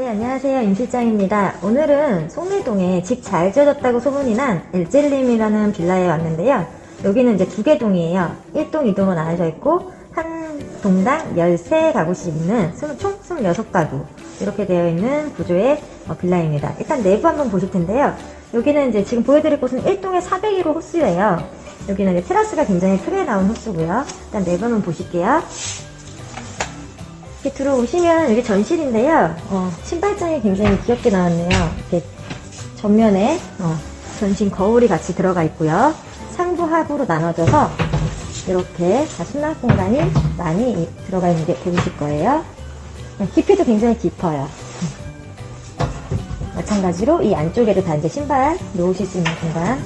네, 안녕하세요. 임 실장입니다. 오늘은 송리동에 집 잘 지어졌다고 소문이 난 엘젤림이라는 빌라에 왔는데요. 여기는 이제 두 개 동이에요. 1동, 2동으로 나눠져 있고, 한 동당 13가구씩 있는 총 26가구. 이렇게 되어 있는 구조의 어, 빌라입니다. 일단 내부 한번 보실 텐데요. 여기는 이제 지금 보여드릴 곳은 1동에 401호 호수예요. 여기는 이제 테라스가 굉장히 크게 나온 호수고요. 일단 내부 한번 보실게요. 이렇게 들어오시면 여기 전실인데요. 어, 신발장이 굉장히 귀엽게 나왔네요. 이렇게 전면에 어, 전신 거울이 같이 들어가 있고요. 상부 하부로 나눠져서 이렇게 다 수납 공간이 많이 들어가 있는 게 보이실 거예요. 어, 깊이도 굉장히 깊어요. 마찬가지로 이 안쪽에도 다 이제 신발 놓으실 수 있는 공간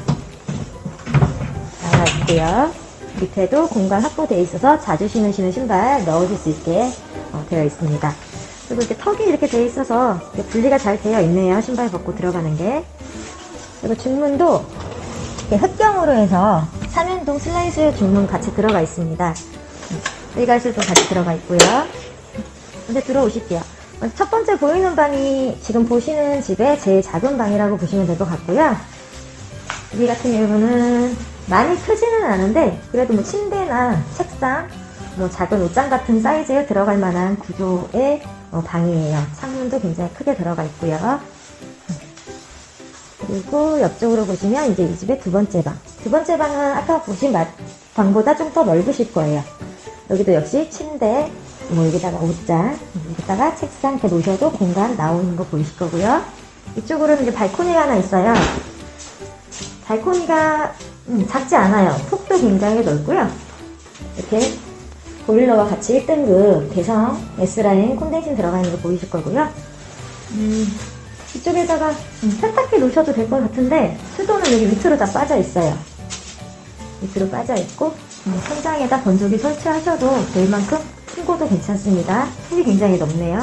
나와 있고요. 밑에도 공간 확보되어 있어서 자주 신으시는 신발 넣으실 수 있게 어, 되어 있습니다. 그리고 이렇게 턱이 이렇게 되어 있어서 이렇게 분리가 잘 되어 있네요. 신발 벗고 들어가는 게. 그리고 중문도 이렇게 흑경으로 해서 삼연동 슬라이스 중문 같이 들어가 있습니다. 일가실도 같이 들어가 있고요. 이제 들어오실게요. 첫 번째 보이는 방이 지금 보시는 집의 제일 작은 방이라고 보시면 될 것 같고요. 여기 같은 경우는 많이 크지는 않은데 그래도 뭐 침대나 책상, 뭐 작은 옷장 같은 사이즈에 들어갈 만한 구조의 어, 방이에요. 창문도 굉장히 크게 들어가 있고요. 그리고 옆쪽으로 보시면 이제 이 집의 두 번째 방. 두 번째 방은 아까 보신 마- 방보다 좀 더 넓으실 거예요. 여기도 역시 침대, 뭐 여기다가 옷장, 여기다가 책상 이렇게 놓으셔도 공간 나오는 거 보이실 거고요. 이쪽으로는 이제 발코니가 하나 있어요. 발코니가 음, 작지 않아요. 폭도 굉장히 넓고요. 이렇게 보일러와 같이 1등급 대성 S라인 콘덴싱 들어가 있는 거 보이실 거고요. 음, 이쪽에다가 음, 세탁기 놓으셔도 될 것 같은데 수도는 여기 밑으로 다 빠져 있어요. 밑으로 빠져 있고 음, 천장에다 건조기 설치하셔도 될 만큼 층고도 괜찮습니다. 폭이 굉장히 넓네요.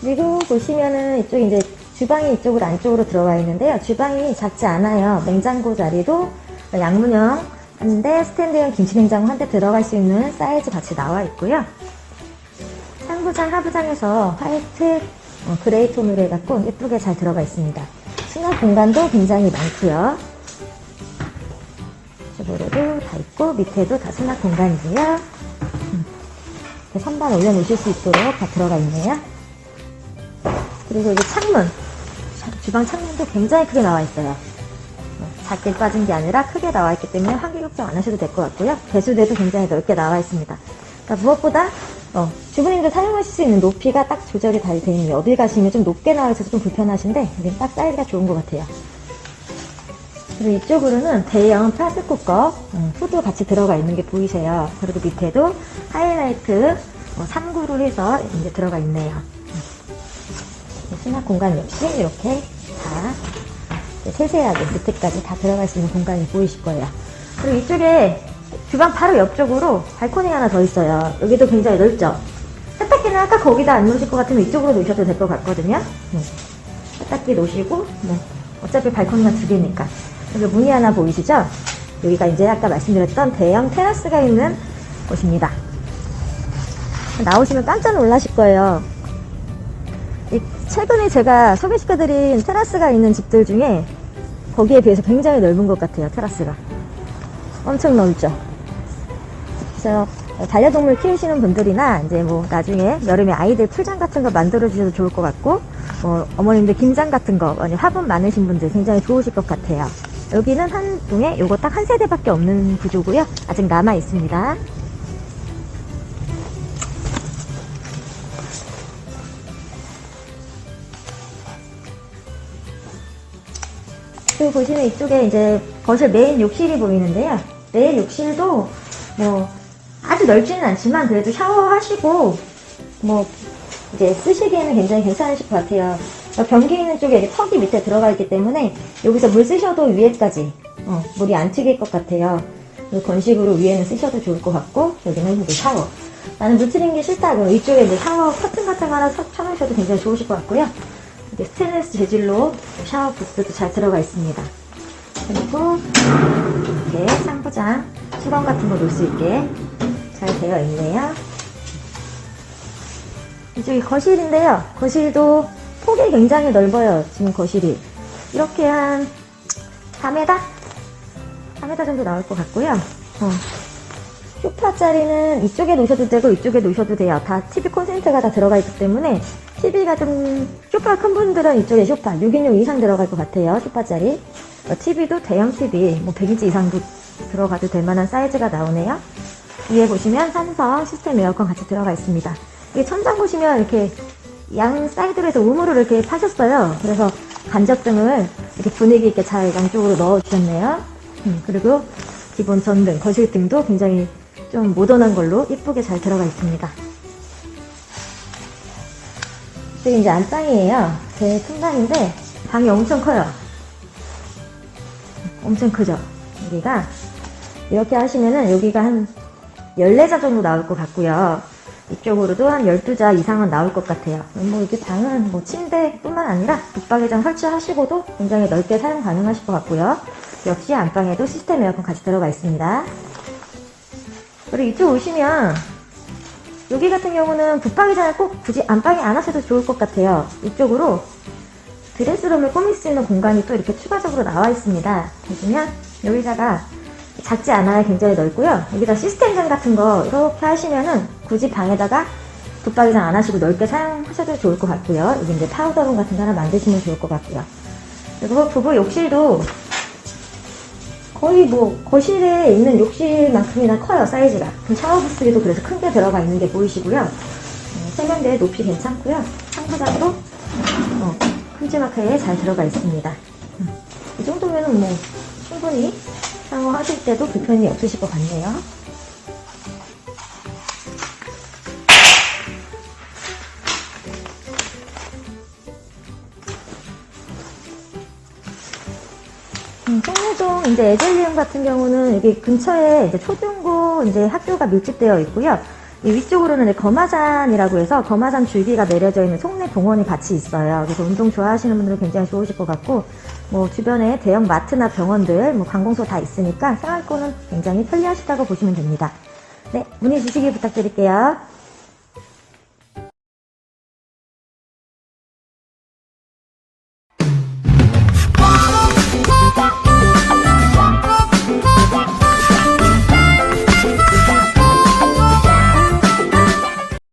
그리고 보시면은 이쪽 이제 주방이 이쪽으로 안쪽으로 들어가 있는데요. 주방이 작지 않아요. 냉장고 자리도 양문형인데 스탠드형 김치냉장고 한 대 들어갈 수 있는 사이즈 같이 나와 있고요. 상부장, 하부장에서 화이트, 어, 그레이 톤으로 해갖고 예쁘게 잘 들어가 있습니다. 수납 공간도 굉장히 많고요. 이쪽으로도 다 있고 밑에도 다 수납 공간이고요. 음, 선반 올려놓으실 수 있도록 다 들어가 있네요. 그리고 여기 창문. 주방 창문도 굉장히 크게 나와 있어요. 어, 작게 빠진 게 아니라 크게 나와 있기 때문에 환기 걱정 안 하셔도 될 것 같고요. 배수대도 굉장히 넓게 나와 있습니다. 그러니까 무엇보다 어, 주부님들 사용하실 수 있는 높이가 딱 조절이 잘 되어 있는 어딜 가시면 좀 높게 나와 있어서 좀 불편하신데 여기는 딱 사이즈가 좋은 것 같아요. 그리고 이쪽으로는 대형 프라스쿠커 음, 후드 같이 들어가 있는 게 보이세요. 그리고 밑에도 하이라이트 어, 3구로 해서 이제 들어가 있네요. 수납 공간 역시 이렇게 다 세세하게 밑에까지 다 들어갈 수 있는 공간이 보이실 거예요. 그리고 이쪽에 주방 바로 옆쪽으로 발코니 하나 더 있어요. 여기도 굉장히 넓죠? 세탁기는 아까 거기다 안 놓으실 것 같으면 이쪽으로 놓으셔도 될 것 같거든요. 네. 세탁기 놓으시고, 뭐, 어차피 발코니가 두 개니까. 여기 문이 하나 보이시죠? 여기가 이제 아까 말씀드렸던 대형 테라스가 있는 곳입니다. 나오시면 깜짝 놀라실 거예요. 이 최근에 제가 소개시켜드린 테라스가 있는 집들 중에 거기에 비해서 굉장히 넓은 것 같아요, 테라스가. 엄청 넓죠? 그래서 반려동물 키우시는 분들이나 이제 뭐 나중에 여름에 아이들 풀장 같은 거 만들어 주셔도 좋을 것 같고 뭐 어머님들 김장 같은 거 화분 많으신 분들 굉장히 좋으실 것 같아요. 여기는 한 동에 요거 딱 한 세대밖에 없는 구조고요. 아직 남아 있습니다. 그리고 보시면 이쪽에 이제 거실 메인 욕실이 보이는데요. 메인 욕실도 뭐 아주 넓지는 않지만 그래도 샤워하시고 뭐 이제 쓰시기에는 굉장히 괜찮으실 것 같아요. 변기 있는 쪽에 이렇게 턱이 밑에 들어가 있기 때문에 여기서 물 쓰셔도 위에까지 어, 물이 안 튀길 것 같아요. 건식으로 위에는 쓰셔도 좋을 것 같고 여기는 이제 샤워. 나는 물 튀는 게 싫다. 그럼 이쪽에 이제 샤워 커튼 같은 거 하나 쳐- 쳐놓으셔도 굉장히 좋으실 것 같고요. 이게 스테인리스 재질로 샤워 부스도 잘 들어가 있습니다. 그리고 이렇게 상부장 수건 같은 거 놓을 수 있게 잘 되어 있네요. 이쪽이 거실인데요. 거실도 폭이 굉장히 넓어요. 지금 거실이. 이렇게 한 4m? 4m 정도 나올 것 같고요. 어. 소파 자리는 이쪽에 놓으셔도 되고 이쪽에 놓으셔도 돼요. 다 TV 콘센트가 다 들어가 있기 때문에 TV가 좀 소파 큰 분들은 이쪽에 소파 6인용 이상 들어갈 것 같아요. 소파 자리. TV도 대형 TV 뭐 100인치 이상도 들어가도 될 만한 사이즈가 나오네요. 위에 보시면 삼성 시스템 에어컨 같이 들어가 있습니다. 이게 천장 보시면 이렇게 양 사이드로 해서 우물을 이렇게 파셨어요. 그래서 간접등을 이렇게 분위기 있게 잘 양쪽으로 넣어 주셨네요. 음, 그리고 기본 전등, 거실등도 굉장히 좀 모던한 걸로 이쁘게 잘 들어가 있습니다. 여기 이제 안방이에요. 제큰 방인데 방이 엄청 커요. 엄청 크죠? 여기가 이렇게 하시면은 여기가 한 14자 정도 나올 것 같고요. 이쪽으로도 한 12자 이상은 나올 것 같아요. 뭐 이게 방은 뭐 침대뿐만 아니라 붙박이장 설치하시고도 굉장히 넓게 사용 가능하실 것 같고요. 역시 안방에도 시스템 에어컨 같이 들어가 있습니다. 그리고 이쪽 오시면 여기 같은 경우는 붙박이 장을 꼭 굳이 안방에 안 하셔도 좋을 것 같아요. 이쪽으로 드레스룸을 꾸밀 수 있는 공간이 또 이렇게 추가적으로 나와 있습니다. 보시면 여기다가 작지 않아요. 굉장히 넓고요. 여기다 시스템장 같은 거 이렇게 하시면은 굳이 방에다가 붙박이장 안 하시고 넓게 사용하셔도 좋을 것 같고요. 여기 이제 파우더룸 같은 거 하나 만드시면 좋을 것 같고요. 그리고 부부 욕실도 거의 뭐 거실에 있는 욕실만큼이나 커요 사이즈가. 그럼 샤워 부 스기도 그래서 큰 게 들어가 있는 게 보이시고요. 어, 세면대 높이 괜찮고요. 상부장도 어, 큼지막하게 잘 들어가 있습니다. 음, 이 정도면은 뭐 충분히 샤워하실 때도 불편이 없으실 것 같네요. 송내동 이제 에델리움 같은 경우는 여기 근처에 이제 초중고 이제 학교가 밀집되어 있고요. 이 위쪽으로는 거마산이라고 해서 거마산 줄기가 내려져 있는 송내 동원이 같이 있어요. 그래서 운동 좋아하시는 분들은 굉장히 좋으실 것 같고, 뭐 주변에 대형 마트나 병원들, 뭐 관공서 다 있으니까 생활권은 굉장히 편리하시다고 보시면 됩니다. 네, 문의 주시기 부탁드릴게요.